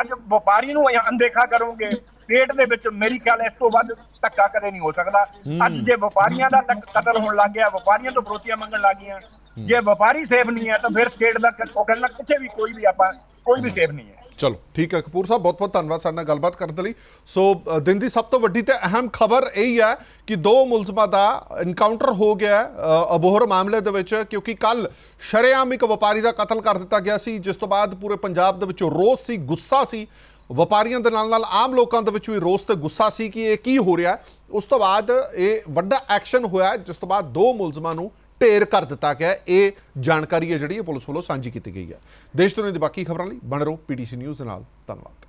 ਅੱਜ ਵਪਾਰੀ ਨੂੰ ਅਣਦੇਖਾ ਕਰੋਗੇ ਸਟੇਟ ਦੇ ਵਿੱਚ ਮੇਰੀ ਖਿਆਲ ਇਸ ਤੋਂ ਵੱਧ ਧੱਕਾ ਕਦੇ ਨਹੀਂ ਹੋ ਸਕਦਾ। ਅੱਜ ਜੇ ਵਪਾਰੀਆਂ ਦਾ ਕਤਲ ਹੋਣ ਲੱਗ ਗਿਆ ਵਪਾਰੀਆਂ ਤੋਂ ਫਰੋਤੀਆਂ ਮੰਗਣ ਲੱਗ ਗਈਆਂ ਜੇ ਵਪਾਰੀ ਸੇਫ ਨਹੀਂ ਹੈ ਤਾਂ ਫਿਰ ਸਟੇਟ ਦਾ ਉਹ ਕਹਿੰਦਾ ਕਿਤੇ ਵੀ ਕੋਈ ਵੀ ਆਪਾਂ ਕੋਈ ਵੀ ਸੇਫ ਨਹੀਂ ਹੈ। ਚਲੋ, ਠੀਕ ਹੈ ਕਪੂਰ ਸਾਹਿਬ ਬਹੁਤ ਬਹੁਤ ਧੰਨਵਾਦ ਸਾਡੇ ਨਾਲ ਗੱਲਬਾਤ ਕਰਨ ਦੇ ਲਈ। ਸੋ ਦਿਨ ਦੀ ਸਭ ਤੋਂ ਵੱਡੀ ਤੇ ਅਹਿਮ ਖਬਰ ਇਹ ਹੀ ਹੈ ਕਿ ਦੋ ਮੁਲਜ਼ਮਾਂ ਦਾ ਇਨਕਾਊਂਟਰ ਹੋ ਗਿਆ ਅਬੋਹਰ ਮਾਮਲੇ ਦੇ ਵਿੱਚ, ਕਿਉਂਕਿ ਕੱਲ ਸ਼ਰੇਆਮ ਇੱਕ ਵਪਾਰੀ ਦਾ ਕਤਲ ਕਰ ਦਿੱਤਾ ਗਿਆ ਸੀ, ਜਿਸ ਤੋਂ ਬਾਅਦ ਪੂਰੇ ਪੰਜਾਬ ਦੇ ਵਿੱਚ ਰੋਸ ਸੀ, ਗੁੱਸਾ ਸੀ। ਵਪਾਰੀਆਂ ਦੇ ਨਾਲ ਨਾਲ ਆਮ ਲੋਕਾਂ ਦੇ ਵਿੱਚ ਵੀ ਰੋਸ ਤੇ ਗੁੱਸਾ ਸੀ ਕਿ ਇਹ ਕੀ ਹੋ ਰਿਹਾ। ਉਸ ਤੋਂ ਬਾਅਦ ਇਹ ਵੱਡਾ ਐਕਸ਼ਨ ਹੋਇਆ, ਜਿਸ ਤੋਂ ਬਾਅਦ ਦੋ ਮੁਲਜ਼ਮਾਂ ਨੂੰ ਢੇਰ ਕਰ ਦਿੱਤਾ ਗਿਆ ਇਹ ਜਾਣਕਾਰੀ ਹੈ ਜਿਹੜੀ ਇਹ ਪੁਲਿਸ ਵੱਲੋਂ ਸਾਂਝੀ ਕੀਤੀ ਗਈ ਹੈ। ਦੇਸ਼ ਦੁਨੀਆ ਦੀ ਬਾਕੀ ਖਬਰਾਂ ਲਈ ਬਣ ਰਹੋ ਪੀਟੀਸੀ ਨਿਊਜ਼ ਦੇ ਨਾਲ। ਧੰਨਵਾਦ।